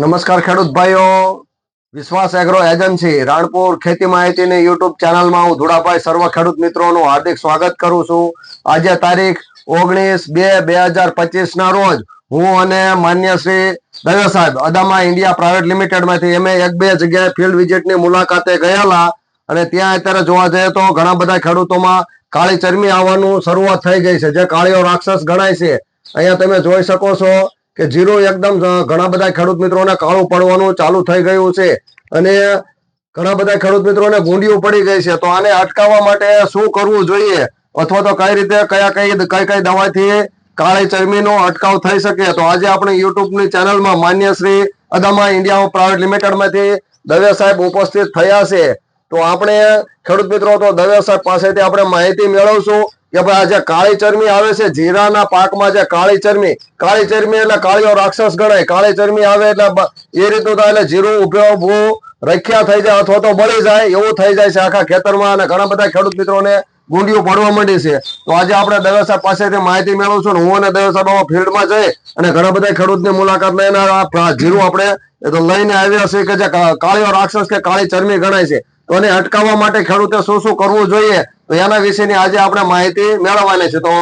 નમસ્કાર ખેડૂત ભાઈઓ. વિશ્વાસ એગ્રો એજન્સી, રાણપુર ખેતી માહિતીની યુટ્યુબ ચેનલમાં હું ધુડાભાઈ સર્વ ખેડૂત મિત્રોનું હાર્દિક સ્વાગત કરું છું. આજે તારીખ ઓગણીસ બે બે હજાર પચીસ ના રોજ હું અને માન્ય શ્રી દવે સાહેબ અદામા ઇન્ડિયા પ્રાઇવેટ લિમિટેડમાંથી અમે એક બે જગ્યાએ ફિલ્ડ વિઝિટની મુલાકાતે ગયેલા અને ત્યાં અત્યારે જોવા જઈએ તો ઘણા બધા ખેડૂતોમાં કાળી ચરમી આવવાનું શરૂઆત થઈ ગઈ છે. જે કાળીઓ રાક્ષસ ગણાય છે. અહીંયા તમે જોઈ શકો છો કે જીરું એકદમ ઘણા બધા ખેડૂત મિત્રોને કાળું પડવાનું ચાલુ થઈ ગયું છે અને ઘણા બધા ખેડૂત મિત્રોને ગુંડીઓ પડી ગઈ છે. તો આને અટકાવવા માટે શું કરવું જોઈએ? અથવા તો કઈ રીતે કયા કઈ કઈ કઈ દવાથી કાળી ચરમીનો અટકાવ થઈ શકે? તો આજે આપણે યુટ્યુબની ચેનલમાં માન્ય શ્રી અદામા ઇન્ડિયા પ્રાઇવેટ લિમિટેડમાંથી દવે સાહેબ ઉપસ્થિત થયા છે. તો આપણે ખેડૂત મિત્રો, તો દવે સાહેબ પાસેથી આપણે માહિતી મેળવશું. કે ભાઈ આ જે કાળી ચરમી આવે છે, જીરાના પાકમાં જે કાળી ચરમી કાળી ચરમી એટલે કાળીઓ રાક્ષસ ગણાય. કાળી ચરમી આવે એટલે એ રીતનું થાય એટલે જીરું ઉભે ઉભું રખ્યા થઈ જાય અથવા તો બળી જાય, એવું થઈ જાય છે આખા ખેતરમાં અને ઘણા બધા ખેડૂત મિત્રોને ગુંડિયું પડવા માંડી છે. તો આજે આપણે દવે સાહેબ પાસેથી માહિતી મેળવું છું હું અને દવે સાહેબ ફિલ્ડમાં જઈ અને ઘણા બધા ખેડૂતની મુલાકાત લઈને આ જીરું આપણે એ તો લઈને આવ્યા છે કે જે કાળીઓ રાક્ષસ કે કાળી ચરમી ગણાય છે. તો એને અટકાવવા માટે ખેડૂતે શું શું કરવું જોઈએ? તો એના વિશેની આજે આપણે માહિતી મેળવવાની છે. તો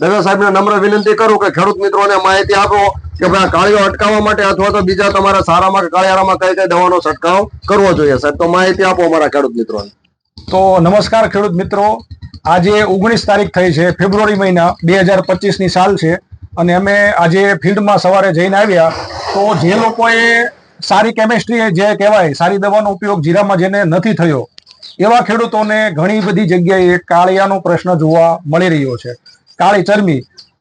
દવે સાહેબને નમ્ર વિનંતી કરું કે ખેડૂત મિત્રોને માહિતી આપો કે ભાઈ કાળીઓ અટકાવવા માટે અથવા તો બીજા તમારા સારામાં કે કાળિયારામાં કઈ કઈ દવાનો છંટકાવ કરવો જોઈએ સાહેબ. તો માહિતી આપો અમારા ખેડૂત મિત્રોને. તો નમસ્કાર ખેડૂત મિત્રો. આજે ઓગણીસ તારીખ થઈ છે, ફેબ્રુઆરી મહિના બે હજાર પચીસની સાલ છે અને અમે આજે ફિલ્ડમાં સવારે જઈને આવ્યા. તો જે લોકોએ સારી કેમેસ્ટ્રી જે કહેવાય, સારી દવાનો ઉપયોગ જીરામાં જેને નથી થયો એવા ખેડૂતોને ઘણી બધી જગ્યાએ કાળિયાનો પ્રશ્ન જોવા મળી રહ્યો છે. કાળી ચરમી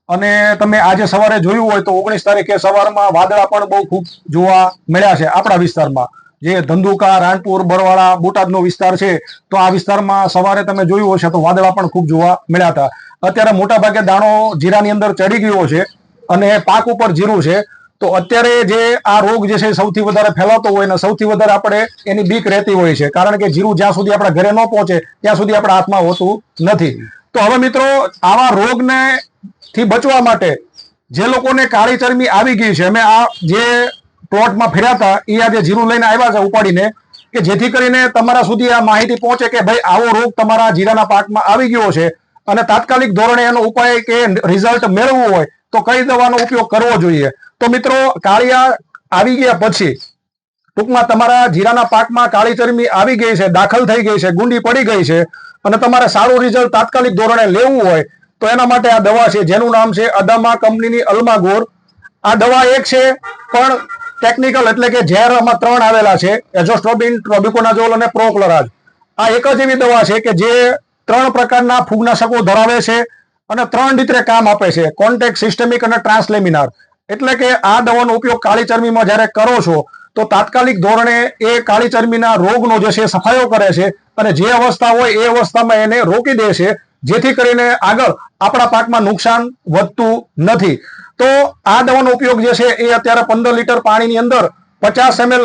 અને તમે આજે સવારે જોયું હોય તો ઓગણીસ તારીખે સવારમાં વાદળા પણ બહુ ખૂબ જોવા મળ્યા છે આપણા વિસ્તારમાં. જે ધંધુકા રાણપુર બરવાળા, બોટાદનો વિસ્તાર છે, તો આ વિસ્તારમાં સવારે તમે જોયું હશે તો વાદળા પણ ખૂબ જોવા મળ્યા હતા. અત્યારે મોટાભાગે દાણો જીરાની અંદર ચડી ગયો છે અને પાક ઉપર જીરું છે. તો અત્યારે જે આ રોગ જે છે સૌથી વધારે ફેલાતો હોય ને સૌથી વધારે આપણે એની બીક રહેતી હોય છે. કારણ કે જીરું જ્યાં સુધી આપણા ઘરે ન પહોંચે, ત્યાં સુધી આપણા હાથમાં હોતું નથી. તો હવે મિત્રો, આવા રોગને થી બચવા માટે જે લોકોને કાળી ચરમી આવી ગઈ છે, અમે આ જે પ્લોટમાં ફેર્યા હતા એ આજે જીરું લઈને આવ્યા છે ઉપાડીને, કે જેથી કરીને તમારા સુધી આ માહિતી પહોંચે કે ભાઈ, આવો રોગ તમારા જીરાના પાકમાં આવી ગયો છે. અને તાત્કાલિક ધોરણે એનો ઉપાય કે રિઝલ્ટ મેળવવું હોય તો કઈ દવાનો ઉપયોગ કરવો જોઈએ. તો મિત્રો, કાળિયા આવી ગયા પછી ટૂંકમાં તમારા જીરાના પાકમાં કાળી ચરમી આવી ગઈ છે, દાખલ થઈ ગઈ છે, ગુંડી પડી ગઈ છે અને તમારે સારું રિઝલ્ટ તાત્કાલિક ધોરણે લેવું હોય તો એના માટે આ દવા છે, જેનું નામ છે અદામા કંપનીની અલ્માગોર. આ દવા એક છે, પણ ટેકનિકલ એટલે કે ઝેર આમાં ત્રણ આવેલા છે, એઝોસ્ટ્રોબિન, ટ્રોબિકોનાઝોલ અને પ્રોક્લોરાજ આ એક જ એવી દવા છે કે જે ત્રણ પ્રકારના ફૂગનાશકો ધરાવે છે અને ત્રણ રીતે કામ આપે છે. કોન્ટેક સિસ્ટમિક અને ટ્રાન્સલેમિનાર એટલે કે આ દવાનો ઉપયોગ કાળી ચરમીમાં જ્યારે કરો છો, તો તાત્કાલિક ધોરણે એ કાળી ચરમીના રોગનો જે છે સફાયો કરે છે અને જે અવસ્થા હોય એ અવસ્થામાં એને રોકી દે છે, જેથી કરીને આગળ આપણા પાકમાં નુકસાન વધતું નથી. તો આ દવાનો ઉપયોગ જે છે એ અત્યારે પંદર લીટર પાણીની અંદર પચાસ એમએલ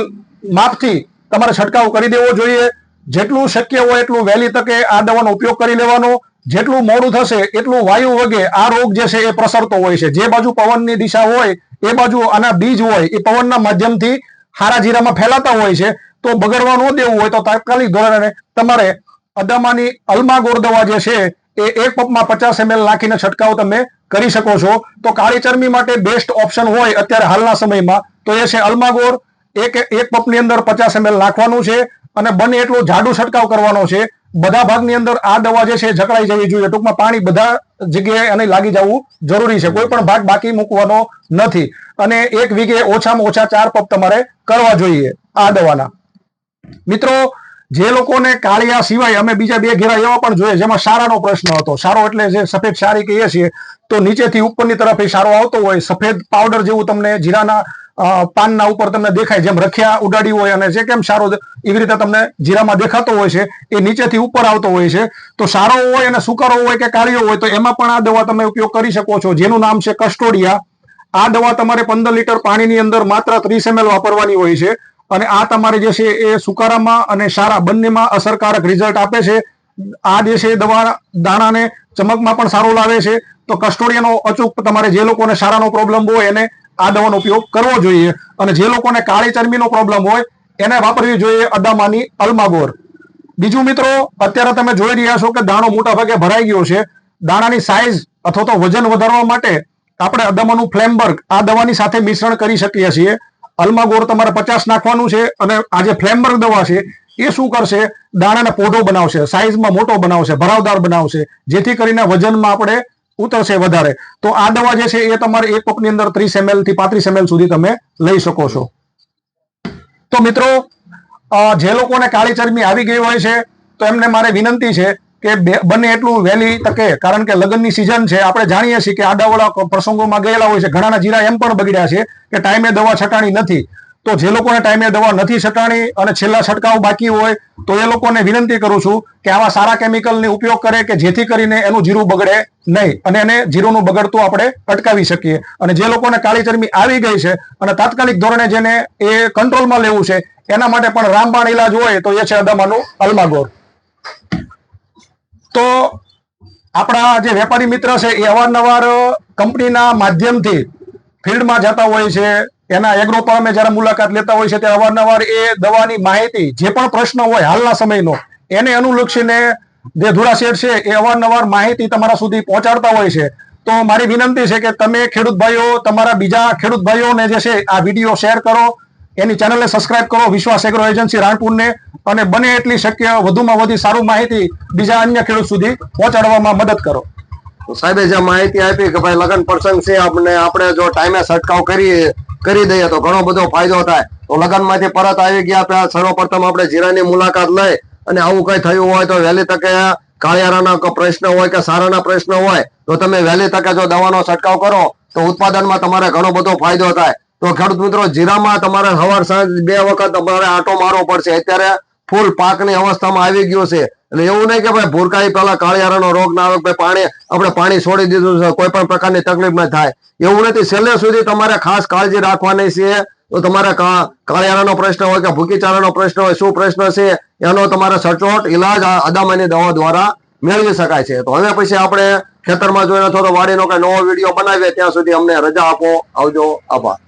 માપથી તમારે છંટકાવ કરી દેવો જોઈએ. જેટલું શક્ય હોય એટલું વહેલી તકે આ દવાનો ઉપયોગ કરી લેવાનો. જેટલું મોડું થશે એટલું વાયુ વગે આ રોગ જે છે એ પ્રસરતો હોય છે. જે બાજુ પવનની દિશા હોય એ બાજુ આના બીજ હોય એ પવનના માધ્યમથી હારા જીરામાં ફેલાતા હોય છે. તો બગડવા ન દેવું હોય તો તાત્કાલિક ધોરણે તમારે અદામાની અલમાગોર દવા જે છે એ એક પપમાં પચાસ એમએલ નાખીને છંટકાવ તમે કરી શકો છો. તો કાળી ચરમી માટે બેસ્ટ ઓપ્શન હોય અત્યારે હાલના સમયમાં તો એ છે અલમાગોર. એક એક પપની અંદર પચાસ એમએલ નાખવાનું છે. અને બને એટલો જાડુ છંટકાવ કરવાનો છે. બધા ભાગની અંદર આ દવા જે છે જકડાઈ જવી જોઈએ. ટૂંકમાં પાણી બધા જગ્યાએ અને લાગી જવું જરૂરી છે. કોઈ પણ ભાગ બાકી મૂકવાનો નથી. અને એક વીઘે ઓછામાં ઓછા ચાર પગ તમારે કરવા જોઈએ આ દવાના. મિત્રો, જે લોકોને કાળિયા સિવાય અમે બીજા બે ઘેરા એવા પણ જોઈએ જેમાં સારાનો પ્રશ્ન હતો. સારો એટલે જે સફેદ સારી કહીએ છીએ, તો નીચેથી ઉપરની તરફ એ સારો આવતો હોય. સફેદ પાવડર જેવું તમને જીરાના પાનના ઉપર તમને દેખાય જેમ રખિયા ઉડાડી હોય અને જે કેમ સારો એવી રીતે તમને જીરામાં દેખાતો હોય છે, એ નીચેથી ઉપર આવતો હોય છે. તો સારો હોય અને સુકારો હોય કે કાળિયો હોય તો એમાં પણ આ દવા તમે ઉપયોગ કરી શકો છો. જેનું નામ છે કસ્ટોડિયા. આ દવા તમારે પંદર લીટર પાણીની અંદર માત્ર ત્રીસ એમએલ વાપરવાની હોય છે અને આ તમારે જે છે એ સુકારામાં અને સારા બંનેમાં અસરકારક રિઝલ્ટ આપે છે. આ જે છે દવા દાણાને ચમકમાં પણ સારો લાવે છે. તો કસ્ટોડિયાનો અચૂક તમારે જે લોકોને સારાનો પ્રોબ્લેમ હોય એને આ દવાનો ઉપયોગ કરવો જોઈએ. અને જે લોકોને કાળી ચરબીનો પ્રોબ્લેમ હોય, એને વાપરવી જોઈએ અદામાની અલમાગોર. બીજું મિત્રો, અત્યારે તમે જોઈ રહ્યા છો કે દાણો મોટા ભાગે ભરાઈ ગયો છે. દાણાની સાઇઝ અથવા તો વજન વધારવા માટે આપણે અદામાનું ફ્લેમબર્ગ આ દવાની સાથે મિશ્રણ કરી શકીએ છીએ. અલમાગોર તમારે પચાસ નાખવાનું છે અને આ જે ફ્લેમબર્ગ દવા છે, એ શું કરશે? દાણાને પોઢો બનાવશે સાઇઝમાં મોટો બનાવશે, ભરાવદાર બનાવશે. જેથી કરીને વજનમાં આપણે ઉતરશે વધારે. તો આ દવા જે છે એ તમારે એક કપની અંદર ત્રીસ એમએલથી પાંત્રીસ એમએલ સુધી તમે લઈ શકો છો. તો મિત્રો જે લોકોને કાળી ચરબી આવી ગઈ હોય છે, તો એમને મારે વિનંતી છે કે બને એટલું વહેલી તકે, કારણ કે લગ્નની સિઝન છે, આપણે જાણીએ છીએ કે આડાવાળા પ્રસંગોમાં ગયેલા હોય છે, ઘણાના જીરા એમ પણ બગડ્યા છે કે ટાઈમે દવા છટાણી નથી. તો જે લોકોને ટાઈમે દવા નથી છટાણી અને છેલ્લા છંટકાવ બાકી હોય, તો એ લોકોને વિનંતી કરું છું કે આવા સારા કેમિકલને ઉપયોગ કરે કે જેથી કરીને એનું જીરું બગડે નહીં અને એને જીરુંનું બગડતું આપણે અટકાવી શકીએ. અને જે લોકોને કાળી ચરબી આવી ગઈ છે અને તાત્કાલિક ધોરણે જેને એ કંટ્રોલમાં લેવું છે, એના માટે પણ રામબાણ ઇલાજ હોય તો એ છે અદામાનું અલમાગોર. તો આપણા જે વેપારી મિત્ર છે એ અવારનવાર કંપનીના માધ્યમથી ફિલ્ડમાં જતા હોય છે એના એગ્રો ફાર્મે જ્યારે મુલાકાત લેતા હોય છે ત્યારે અવારનવાર એ દવાની માહિતી, જે પણ પ્રશ્ન હોય હાલના સમયનો, એને અનુલક્ષીને જે ધુરાશેર છે એ અવારનવાર માહિતી તમારા સુધી પહોંચાડતા હોય છે. તો મારી વિનંતી છે કે તમે ખેડૂત ભાઈઓ, તમારા બીજા ખેડૂત ભાઈઓને જે છે આ વીડિયો શેર કરો, એની ચેનલને સબસ્ક્રાઇબ કરો, વિશ્વાસ એગ્રો એજન્સી રાણપુરને, અને બને એટલી શક્ય વધુમાં વધુ સારું માહિતી બીજા અન્ય ખેડૂત સુધી પહોંચાડવામાં મદદ કરો. સાહેબે જે માહિતી આપી કે ભાઈ લગ્ન પ્રસંગ છે આપણે આપણે જો ટાઈમે છંટકાવ કરી કરી દઈએ તો ઘણો બધો ફાયદો થાય. તો લગ્નમાંથી પરત આવી ગયા સર્વપ્રથમ આપણે જીરાની મુલાકાત લઈ અને આવું કઈ થયું હોય તો વહેલી તકે કાળિયારાના પ્રશ્ન હોય કે સારાના પ્રશ્ન હોય, તો તમે વહેલી તકે જો દવાનો છંટકાવ કરો, તો ઉત્પાદનમાં તમારે ઘણો બધો ફાયદો થાય. તો ખેડૂત મિત્રો જીરામાં તમારે સવાર સાંજ બે વખત તમારે આટો મારવો પડશે. અત્યારે ફૂલ પાકની અવસ્થામાં આવી ગયું છે. એટલે એવું નહીં કે ભાઈ ભૂરકાઈ પેલા કાળિયારાનો રોગ ના આવે પાણી, આપણે પાણી છોડી દીધું છે, કોઈ પણ પ્રકારની તકલીફ ન થાય. એવું નથી, છેલ્લે સુધી તમારે ખાસ કાળજી રાખવાની છે. તો તમારે કાળિયારાનો પ્રશ્ન હોય કે ભૂકીચારાનો પ્રશ્ન હોય, શું પ્રશ્ન છે, એનો તમારે સચોટ ઇલાજ અદામાની દવા દ્વારા મેળવી શકાય છે. તો હવે પછી આપણે ખેતરમાં જોઈને થોડો વાડીનો કઈ નવો વીડિયો બનાવીએ, ત્યાં સુધી અમને રજા આપો. આવજો. આભાર.